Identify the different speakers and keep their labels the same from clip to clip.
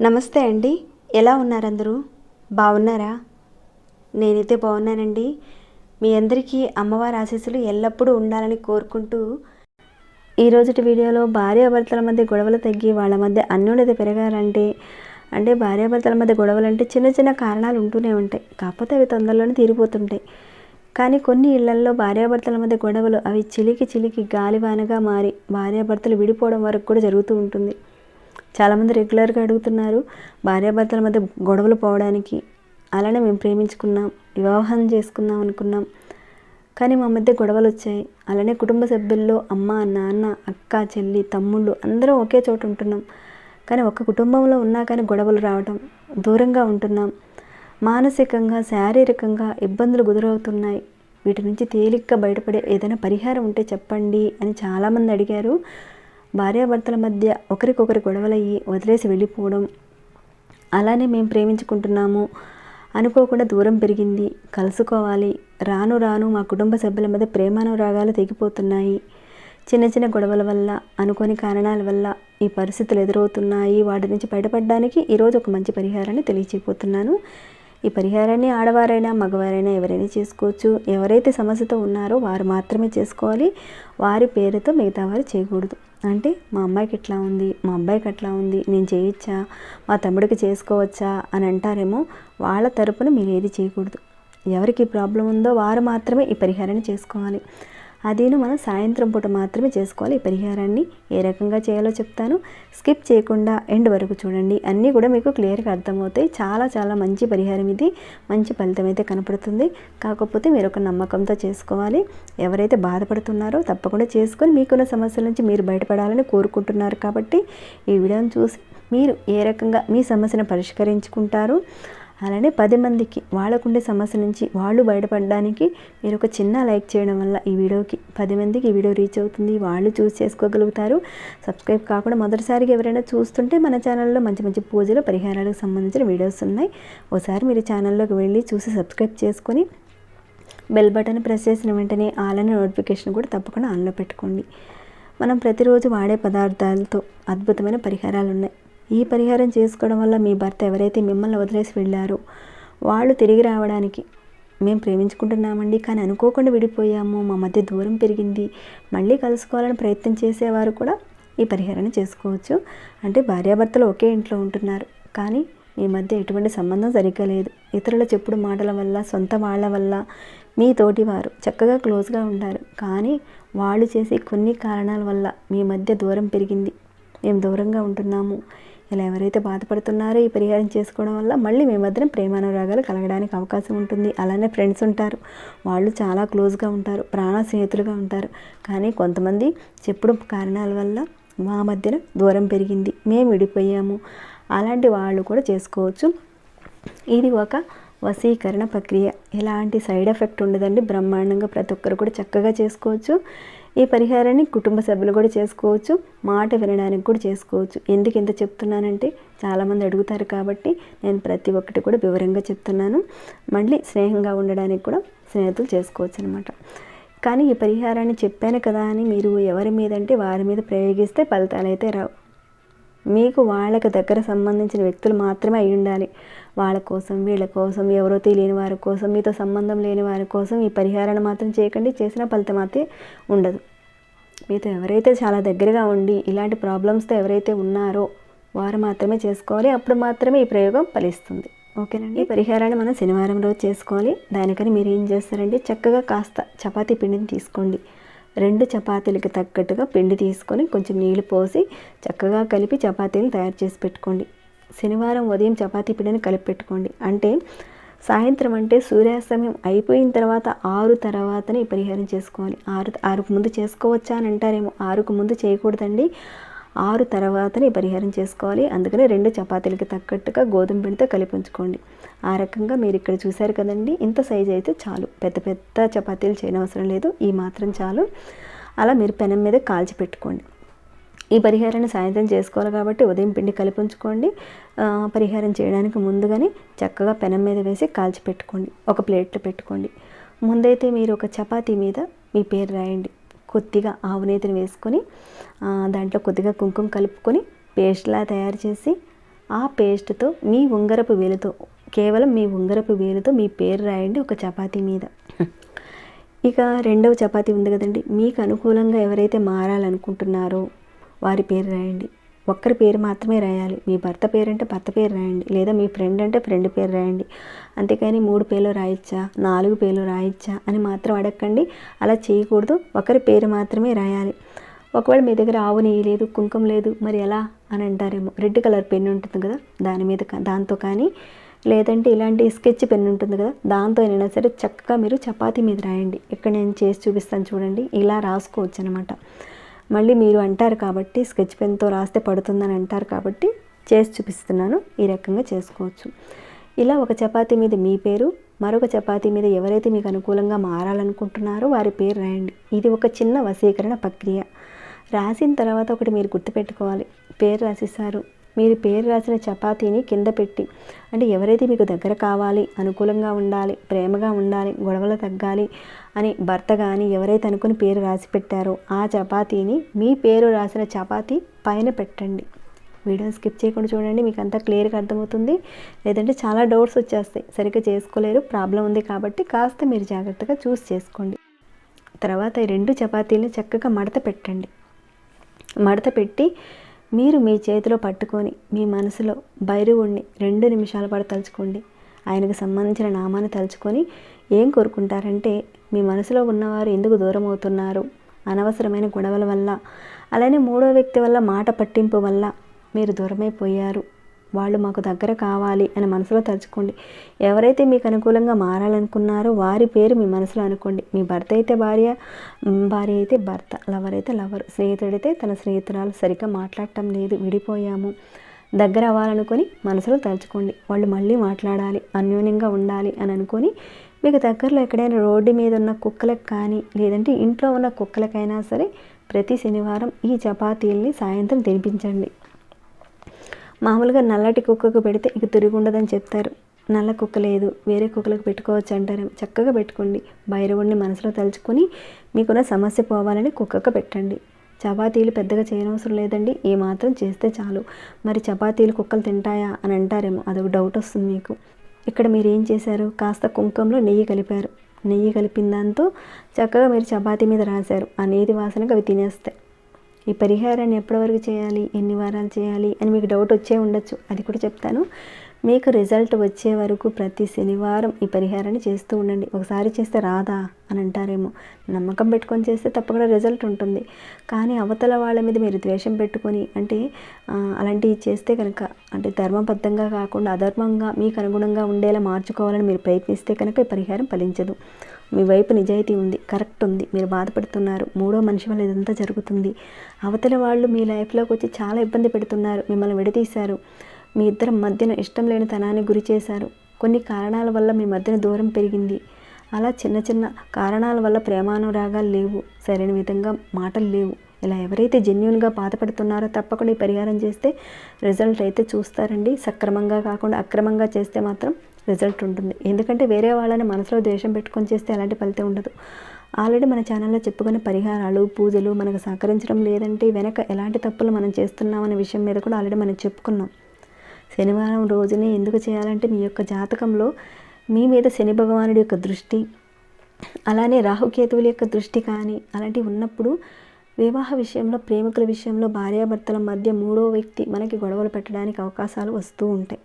Speaker 1: నమస్తే అండి. ఎలా ఉన్నారు అందరూ బాగున్నారా? నేనైతే బాగున్నానండి. మీ అందరికీ అమ్మవారి ఆశీస్సులు ఎల్లప్పుడూ ఉండాలని కోరుకుంటూ ఈ రోజుటి వీడియోలో భార్యాభర్తల మధ్య గొడవలు తగ్గి వాళ్ళ మధ్య అన్యోన్యత పెరగాలంటే అంటే భార్యాభర్తల మధ్య గొడవలు అంటే చిన్న చిన్న కారణాలు ఉంటూనే ఉంటాయి. కాకపోతే అవి తొందరలోనే తీరిపోతుంటాయి. కానీ కొన్ని ఇళ్ళల్లో భార్యాభర్తల మధ్య గొడవలు అవి చిలికి చిలికి గాలివానగా మారి భార్యాభర్తలు విడిపోవడం వరకు కూడా జరుగుతూ ఉంటుంది. చాలామంది రెగ్యులర్గా అడుగుతున్నారు భార్యాభర్తల మధ్య గొడవలు పోవడానికి అలానే మేము ప్రేమించుకున్నాం వివాహం చేసుకుందాం అనుకున్నాం కానీ మా మధ్య గొడవలు వచ్చాయి. అలానే కుటుంబ సభ్యుల్లో అమ్మ నాన్న అక్క చెల్లి తమ్ముళ్ళు అందరం ఒకే చోట ఉంటున్నాం. కానీ ఒక కుటుంబంలో ఉన్నా కానీ గొడవలు రావడం దూరంగా ఉంటున్నాం. మానసికంగా శారీరకంగా ఇబ్బందులు గురవుతున్నాయి. వీటి నుంచి తేలిగ్గా బయటపడే ఏదైనా పరిహారం ఉంటే చెప్పండి అని చాలామంది అడిగారు. భార్యాభర్తల మధ్య ఒకరికొకరు గొడవలయ్యి వదిలేసి వెళ్ళిపోవడం అలానే మేము ప్రేమించుకుంటున్నాము అనుకోకుండా దూరం పెరిగింది. కలుసుకోవాలి. రాను రాను మా కుటుంబ సభ్యుల మధ్య ప్రేమానురాగాలు తెగిపోతున్నాయి. చిన్న చిన్న గొడవల వల్ల అనుకోని కారణాల వల్ల ఈ పరిస్థితులు ఎదురవుతున్నాయి. వాటి నుంచి బయటపడడానికి ఈరోజు ఒక మంచి పరిహారాన్ని తెలియచేయబోతున్నాను. ఈ పరిహారాన్ని ఆడవారైనా మగవారైనా ఎవరైనా చేసుకోవచ్చు. ఎవరైతే సమస్యతో ఉన్నారో వారు మాత్రమే చేసుకోవాలి. వారి పేరుతో మిగతా వారు చేయకూడదు. అంటే మా అమ్మాయికి ఎట్లా ఉంది? మా అబ్బాయికి అట్లా ఉంది? నేను చేయొచ్చా? మా తమ్ముడికి చేసుకోవచ్చా? అని అంటారేమో వాళ్ళ తరపున మీరు ఏది చేయకూడదు. ఎవరికి ప్రాబ్లం ఉందో వారు మాత్రమే ఈ పరిహారాన్ని చేసుకోవాలి. అదేను మనం సాయంత్రం పూట మాత్రమే చేసుకోవాలి. ఈ పరిహారాన్ని ఏ రకంగా చేయాలో చెప్తాను. స్కిప్ చేయకుండా ఎండ్ వరకు చూడండి. అన్నీ కూడా మీకు క్లియర్గా అర్థమవుతాయి. చాలా చాలా మంచి పరిహారం ఇది. మంచి ఫలితం అయితే కనపడుతుంది. కాకపోతే మీరు ఒక నమ్మకంతో చేసుకోవాలి. ఎవరైతే బాధపడుతున్నారో తప్పకుండా చేసుకొని మీకున్న సమస్యల నుంచి మీరు బయటపడాలని కోరుకుంటున్నారు కాబట్టి ఈ వీడియోని చూసి మీరు ఏ రకంగా మీ సమస్యను పరిష్కరించుకుంటారు? అలానే పది మందికి వాళ్ళకుండే సమస్య నుంచి వాళ్ళు బయటపడడానికి మీరు ఒక చిన్న లైక్ చేయడం వల్ల ఈ వీడియోకి పది మందికి ఈ వీడియో రీచ్ అవుతుంది. వాళ్ళు చూస్ చేసుకోగలుగుతారు. సబ్స్క్రైబ్ కాకుండా మొదటిసారిగా ఎవరైనా చూస్తుంటే మన ఛానల్లో మంచి మంచి పూజలు పరిహారాలకు సంబంధించిన వీడియోస్ ఉన్నాయి. ఒకసారి మీరు ఛానల్లోకి వెళ్ళి చూసి సబ్స్క్రైబ్ చేసుకొని బెల్ బటన్ ప్రెస్ చేసిన వెంటనే ఆల్ నోటిఫికేషన్ కూడా తప్పకుండా ఆన్లో పెట్టుకోండి. మనం ప్రతిరోజు వాడే పదార్థాలతో అద్భుతమైన పరిహారాలు ఉన్నాయి ఈ పరిహారం చేసుకోవడం వల్ల మీ భర్త ఎవరైతే మిమ్మల్ని వదిలేసి వెళ్ళారో వాళ్ళు తిరిగి రావడానికి మేము ప్రేమించుకుంటున్నామండి. కానీ అనుకోకుండా విడిపోయాము. మా మధ్య దూరం పెరిగింది. మళ్ళీ కలుసుకోవాలని ప్రయత్నం చేసేవారు కూడా ఈ పరిహారాన్ని చేసుకోవచ్చు. అంటే భార్యాభర్తలు ఒకే ఇంట్లో ఉంటున్నారు. కానీ మీ మధ్య ఎటువంటి సంబంధం సరిగ్గా లేదు. ఇతరుల చెప్పుడు మాటల వల్ల సొంత వాళ్ళ వల్ల మీ తోటి వారు చక్కగా క్లోజ్గా ఉంటారు కానీ వాళ్ళు చేసే కొన్ని కారణాల వల్ల మీ మధ్య దూరం పెరిగింది. మేము దూరంగా ఉంటున్నాము. ఇలా ఎవరైతే బాధపడుతున్నారో ఈ పరిహారం చేసుకోవడం వల్ల మళ్ళీ మీ మధ్యన ప్రేమానురాగాలు కలగడానికి అవకాశం ఉంటుంది. అలానే ఫ్రెండ్స్ ఉంటారు. వాళ్ళు చాలా క్లోజ్గా ఉంటారు. ప్రాణ స్నేహితులుగా ఉంటారు. కానీ కొంతమంది చెప్పుడు కారణాల వల్ల మా మధ్యన దూరం పెరిగింది. మేము విడిపోయాము. అలాంటి వాళ్ళు కూడా చేసుకోవచ్చు. ఇది ఒక వశీకరణ ప్రక్రియ. ఎలాంటి సైడ్ ఎఫెక్ట్ ఉండదండి. బ్రహ్మాండంగా ప్రతి ఒక్కరు కూడా చక్కగా చేసుకోవచ్చు. ఈ పరిహారాన్ని కుటుంబ సభ్యులు కూడా చేసుకోవచ్చు మాట వినడానికి కూడా చేసుకోవచ్చు. ఎందుకు ఇంత చెప్తున్నానంటే చాలామంది అడుగుతారు కాబట్టి నేను ప్రతి ఒక్కటి కూడా వివరంగా చెప్తున్నాను. మళ్ళీ స్నేహంగా ఉండడానికి కూడా స్నేహితులు చేసుకోవచ్చు అనమాట కానీ ఈ పరిహారాన్ని చెప్పాను కదా అని మీరు ఎవరి మీద అంటే వారి మీద ప్రయోగిస్తే ఫలితాలు అయితే రావు. మీకు వాళ్ళకి దగ్గర సంబంధించిన వ్యక్తులు మాత్రమే అయి ఉండాలి. వాళ్ళ కోసం వీళ్ళ కోసం ఎవరో తెలియని వారి కోసం మీతో సంబంధం లేని వారి కోసం ఈ పరిహారాన్ని మాత్రం చేయకండి. చేసిన ఫలితం అయితే ఉండదు. మీతో ఎవరైతే చాలా దగ్గరగా ఉండి ఇలాంటి ప్రాబ్లమ్స్తో ఎవరైతే ఉన్నారో వారు మాత్రమే చేసుకోవాలి. అప్పుడు మాత్రమే ఈ ప్రయోగం ఫలిస్తుంది. ఓకేనండి. ఈ పరిహారాన్ని మనం శనివారం రోజు చేసుకోవాలి. దానికని మీరు ఏం చేస్తారంటే చక్కగా కాస్త చపాతీ పిండిని తీసుకోండి. రెండు చపాతీలకు తగ్గట్టుగా పిండి తీసుకొని కొంచెం నీళ్ళు పోసి చక్కగా కలిపి చపాతీలు తయారు చేసి పెట్టుకోండి. శనివారం ఉదయం చపాతీ పిండిని కలిపి పెట్టుకోండి. అంటే సాయంత్రం అంటే సూర్యాస్తమయం అయిపోయిన తర్వాత ఆరు తర్వాతనే పరిహారం చేసుకోవాలి. ఆరు ఆరుకు ముందు చేసుకోవచ్చా అని అంటారేమో. ఆరుకు ముందు చేయకూడదండి. ఆరు తర్వాతనే పరిహారం చేసుకోవాలి. అందుకని రెండు చపాతీలకి తగ్గట్టుగా గోధుమ పిండితో కలిపి ఉంచుకోండి. ఆ రకంగా మీరు ఇక్కడ చూశారు కదండి ఇంత సైజ్ అయితే చాలు. పెద్ద పెద్ద చపాతీలు చేయనవసరం లేదు. ఈ మాత్రం చాలు. అలా మీరు పెనం మీద కాల్చి పెట్టుకోండి. ఈ పరిహారాన్ని సాయంత్రం చేసుకోవాలి కాబట్టి ఉదయం పిండి కలిపి ఉంచుకోండి. పరిహారం చేయడానికి ముందుగానే చక్కగా పెనం మీద వేసి కాల్చి పెట్టుకోండి. ఒక ప్లేట్లో పెట్టుకోండి. ముందైతే మీరు ఒక చపాతీ మీద మీ పేరు రాయండి. కొద్దిగా ఆవు నేతిని వేసుకొని దాంట్లో కొద్దిగా కుంకుమ కలుపుకొని పేస్ట్లా తయారు చేసి ఆ పేస్ట్తో మీ ఉంగరపు వేలుతో కేవలం మీ ఉంగరపు వేలుతో మీ పేరు రాయండి ఒక చపాతీ మీద. ఇక రెండవ చపాతీ ఉంది కదండి. మీకు అనుకూలంగా ఎవరైతే మారాలనుకుంటున్నారో వారి పేరు రాయండి. ఒక్కరి పేరు మాత్రమే రాయాలి. మీ భర్త పేరు అంటే భర్త పేరు రాయండి. లేదా మీ ఫ్రెండ్ అంటే ఫ్రెండ్ పేరు రాయండి. అంతేకాని మూడు పేర్లు రాయొచ్చా నాలుగు పేర్లు రాయొచ్చా అని మాత్రం అడగండి అలా చేయకూడదు. ఒకరి పేరు మాత్రమే రాయాలి. ఒకవేళ మీ దగ్గర ఆవు నెయ్యి లేదు కుంకుమ లేదు మరి ఎలా అని అంటారేమో. రెడ్ కలర్ పెన్ ఉంటుంది కదా దాని మీద దాంతో కానీ లేదంటే ఇలాంటి స్కెచ్ పెన్ ఉంటుంది కదా దాంతో అయినా సరే చక్కగా మీరు చపాతీ మీద రాయండి. ఇక్కడ నేను చేసి చూపిస్తాను చూడండి. ఇలా రాసుకోవచ్చు అనమాట మళ్ళీ మీరు అంటారు కాబట్టి స్కెచ్ పెన్తో రాస్తే పడుతుందని అంటారు కాబట్టి చేసి చూపిస్తున్నాను. ఈ రకంగా చేసుకోవచ్చు. ఇలా ఒక చపాతీ మీద మీ పేరు మరొక చపాతీ మీద ఎవరైతే మీకు అనుకూలంగా మారాలనుకుంటున్నారో వారి పేరు రాయండి. ఇది ఒక చిన్న వశీకరణ ప్రక్రియ. రాసిన తర్వాత ఒకటి మీరు గుర్తుపెట్టుకోవాలి. పేరు రాసేసారు మీరు పేరు రాసిన చపాతీని కింద పెట్టి అంటే ఎవరైతే మీకు దగ్గర కావాలి అనుకూలంగా ఉండాలి ప్రేమగా ఉండాలి గొడవలు తగ్గాలి అని భర్త కానీ ఎవరైతే అనుకుని పేరు రాసి పెట్టారో ఆ చపాతీని మీ పేరు రాసిన చపాతీ పైన పెట్టండి. వీడియో స్కిప్ చేయకుండా చూడండి మీకు అంతా క్లియర్గా అర్థమవుతుంది. లేదంటే చాలా డౌట్స్ వచ్చేస్తాయి. సరిగ్గా చేసుకోలేరు ప్రాబ్లం ఉంది కాబట్టి కాస్త మీరు జాగ్రత్తగా చూస్ చేసుకోండి. తర్వాత ఈ రెండు చపాతీలను చక్కగా మడత పెట్టండి. మడత పెట్టి మీరు మీ చేతిలో పట్టుకొని మీ మనసులో భైరవుణ్ణి రెండు నిమిషాల పాటు తలుచుకోండి. ఆయనకు సంబంధించిన నామాన్ని తలుచుకొని ఏం కోరుకుంటారంటే మీ మనసులో ఉన్నవారు ఎందుకు దూరం అవుతున్నారు అనవసరమైన గొడవల వల్ల అలానే మూడో వ్యక్తి వల్ల మాట పట్టింపు వల్ల మీరు దూరమైపోయారు. వాళ్ళు మాకు దగ్గర కావాలి అని మనసులో తలుచుకోండి. ఎవరైతే మీకు అనుకూలంగా మారాలనుకున్నారో వారి పేరు మీ మనసులో అనుకోండి. మీ భర్త అయితే భార్య భార్య అయితే భర్త లవర్ అయితే లవర్ స్నేహితుడైతే తన స్నేహితురాలు. సరిగ్గా మాట్లాడటం లేదు విడిపోయాము. దగ్గర అవ్వాలనుకొని మనసులో తలుచుకోండి. వాళ్ళు మళ్ళీ మాట్లాడాలి అన్యోన్యంగా ఉండాలి అని అనుకొని మీకు దగ్గరలో ఎక్కడైనా రోడ్డు మీద ఉన్న కుక్కలకు కానీ లేదంటే ఇంట్లో ఉన్న కుక్కలకైనా సరే ప్రతి శనివారం ఈ చపాతీల్ని సాయంత్రం తినిపించండి. మామూలుగా నల్లటి కుక్కకు పెడితే ఇక తిరిగి ఉండదని చెప్తారు. నల్ల కుక్క లేదు వేరే కుక్కలకు పెట్టుకోవచ్చు అంటారు. చక్కగా పెట్టుకోండి. భైరవుడిని మనసులో తలుచుకొని మీకున్న సమస్య పోవాలని కుక్కకు పెట్టండి. చపాతీలు పెద్దగా చేయనవసరం లేదండి. ఏ మాత్రం చేస్తే చాలు. మరి చపాతీలు కుక్కలు తింటాయా అని అంటారేమో. అదొక డౌట్ వస్తుంది మీకు. ఇక్కడ మీరు ఏం చేశారు? కాస్త కుంకుమలో నెయ్యి కలిపారు. నెయ్యి కలిపిన దాంతో చక్కగా మీరు చపాతీ మీద రాశారు. ఆ నేతి వాసనకు అవి తినేస్తాయి. ఈ పరిహారాన్ని ఎప్పటి వరకు చేయాలి? ఎన్ని వారాలు చేయాలి? అని మీకు డౌట్ వచ్చే ఉండొచ్చు. అది కూడా చెప్తాను. మీకు రిజల్ట్ వచ్చే వరకు ప్రతి శనివారం ఈ పరిహారాన్ని చేస్తూ ఉండండి. ఒకసారి చేస్తే రాదా అని అంటారేమో. నమ్మకం పెట్టుకొని చేస్తే తప్పకుండా రిజల్ట్ ఉంటుంది. కానీ అవతల వాళ్ళ మీద మీరు ద్వేషం పెట్టుకొని అంటే అలాంటివి చేస్తే కనుక అంటే ధర్మబద్ధంగా కాకుండా అధర్మంగా మీకు అనుగుణంగా ఉండేలా మార్చుకోవాలని మీరు ప్రయత్నిస్తే కనుక ఈ పరిహారం ఫలించదు. మీ వైపు నిజాయితీ ఉంది కరెక్ట్ ఉంది మీరు బాధపడుతున్నారు మూడో మనిషి వల్ల ఇదంతా జరుగుతుంది. అవతల వాళ్ళు మీ లైఫ్లోకి వచ్చి చాలా ఇబ్బంది పెడుతున్నారు మిమ్మల్ని విడదీశారు. మీ ఇద్దరి మధ్యన ఇష్టం లేని తనాన్ని గురి చేశారు. కొన్ని కారణాల వల్ల మీ మధ్యన దూరం పెరిగింది. అలా చిన్న చిన్న కారణాల వల్ల ప్రేమానురాగాలు లేవు. సరైన విధంగా మాటలు లేవు. ఇలా ఎవరైతే జెన్యున్గా బాధపడుతున్నారో తప్పకుండా ఈ పరిహారం చేస్తే రిజల్ట్ అయితే చూస్తారండి. సక్రమంగా కాకుండా అక్రమంగా చేస్తే మాత్రం రిజల్ట్ ఉంటుంది. ఎందుకంటే వేరే వాళ్ళని మనసులో ద్వేషం పెట్టుకొని చేస్తే అలాంటి ఫలితం ఉండదు. ఆల్రెడీ మన ఛానల్లో చెప్పుకునే పరిహారాలు పూజలు మనకు సహకరించడం లేదంటే వెనక ఎలాంటి తప్పులు మనం చేస్తున్నామనే విషయం మీద కూడా ఆల్రెడీ మనం చెప్పుకున్నాం. శనివారం రోజునే ఎందుకు చేయాలంటే మీ యొక్క జాతకంలో మీ మీద శని భగవానుడి యొక్క దృష్టి అలానే రాహుకేతువుల యొక్క దృష్టి కానీ అలాంటివి ఉన్నప్పుడు వివాహ విషయంలో ప్రేమికుల విషయంలో భార్యాభర్తల మధ్య మూడో వ్యక్తి మనకి గొడవలు పెట్టడానికి అవకాశాలు వస్తూ ఉంటాయి.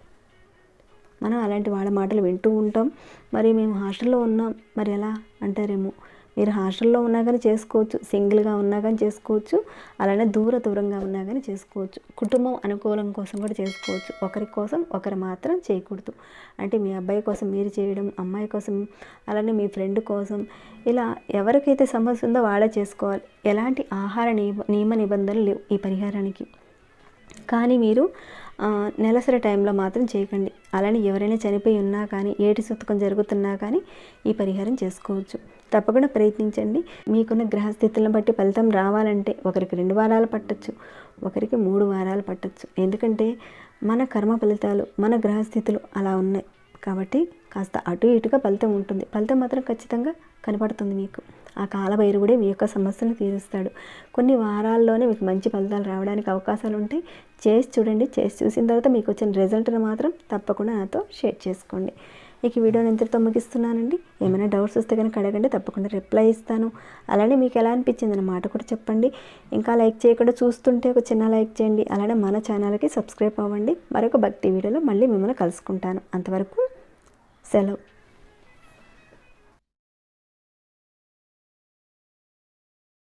Speaker 1: మనం అలాంటి వాళ్ళ మాటలు వింటూ ఉంటాం. మరి మేము హాస్టల్లో ఉన్నాం. మరి ఎలా అంటారేమో? మీరు హాస్టల్లో ఉన్నా కానీ చేసుకోవచ్చు సింగిల్గా ఉన్నా కానీ చేసుకోవచ్చు అలానే దూర దూరంగా ఉన్నా కానీ చేసుకోవచ్చు. కుటుంబం అనుకూలం కోసం కూడా చేసుకోవచ్చు. ఒకరి కోసం ఒకరు మాత్రం చేయకూడదు. అంటే మీ అబ్బాయి కోసం మీరు చేయడం అమ్మాయి కోసం అలానే మీ ఫ్రెండ్ కోసం ఇలా ఎవరికైతే సమస్య ఉందో వాళ్ళే చేసుకోవాలి. ఎలాంటి ఆహార నియమ నియమ నిబంధనలు లేవు ఈ పరిహారానికి. కానీ మీరు నెలసరి టైంలో మాత్రం చేయకండి. అలానే ఎవరైనా చనిపోయి ఉన్నా కానీ ఏటి సుతకం జరుగుతున్నా కానీ ఈ పరిహారం చేసుకోవచ్చు. తప్పకుండా ప్రయత్నించండి. మీకున్న గ్రహస్థితులను బట్టి ఫలితం రావాలంటే ఒకరికి రెండు వారాలు పట్టచ్చు ఒకరికి మూడు వారాలు పట్టచ్చు. ఎందుకంటే మన కర్మ ఫలితాలు మన గ్రహస్థితులు అలా ఉన్నాయి. కాబట్టి కాస్త అటు ఇటుగా ఫలితం ఉంటుంది. ఫలితం మాత్రం ఖచ్చితంగా కనపడుతుంది మీకు. ఆ కాలభైరవుడే మీ యొక్క సమస్యను తీరుస్తాడు. కొన్ని వారాల్లోనే మీకు మంచి ఫలితాలు రావడానికి అవకాశాలు ఉంటాయి. చేసి చూడండి. చేసి చూసిన తర్వాత మీకు వచ్చిన రిజల్ట్ని మాత్రం తప్పకుండా నాతో షేర్ చేసుకోండి. ఇక ఈ వీడియోని ఇంతటితో ముగిస్తున్నానండి. ఏమైనా డౌట్స్ వస్తే కనుక అడగండి తప్పకుండా రిప్లై ఇస్తాను. అలానే మీకు ఎలా అనిపించింది అన్న మాట కూడా చెప్పండి. ఇంకా లైక్ చేయకుండా చూస్తుంటే ఒక చిన్న లైక్ చేయండి. అలానే మన ఛానల్కి సబ్స్క్రైబ్ అవ్వండి. మరొక భక్తి వీడియోలో మళ్ళీ మిమ్మల్ని కలుసుకుంటాను. అంతవరకు సెలవు.